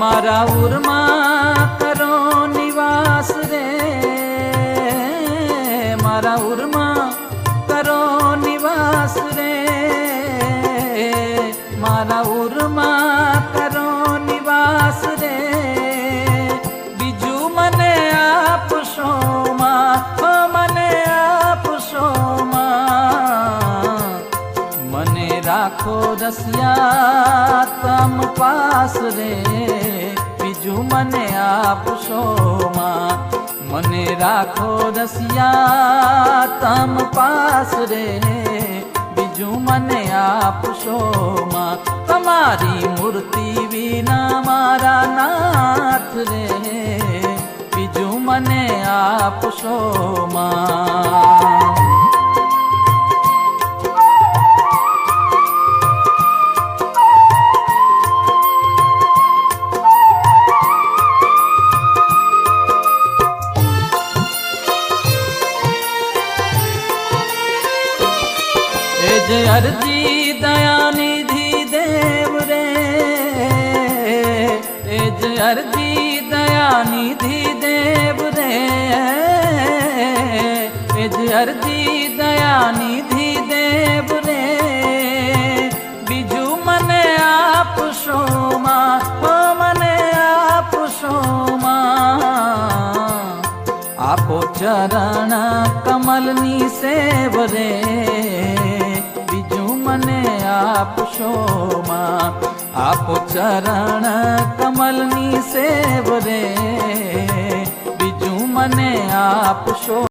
મારા ઉરમાં કરો નિવાસ રે. મારા ઉરમાં કરો નિવાસ રે. મારા ઉરમાં કરો રાખો રસિયા તમ પાસ રે. બીજું મને આપશો માં? મને રાખો રસિયા તમ પાસ રે. બીજું મને આપશો માં? તમારી મૂર્તિ વિના મારા નાથ રે. બીજું મને આપશો માં? એ જે અરજી દયાનિધિ દેવ રે એ જે અરજી દયાનિધિ દેવ રે એ જે અરજી દયાનિધિ દેવ રે બીજું મને આપશો માં ઓ મને આપશો માં આપો ચરણ કમલની સેવ રે બીજું મને આપશો માં. આપો ચરણ કમલની સેવ રે. બીજું મને આપશો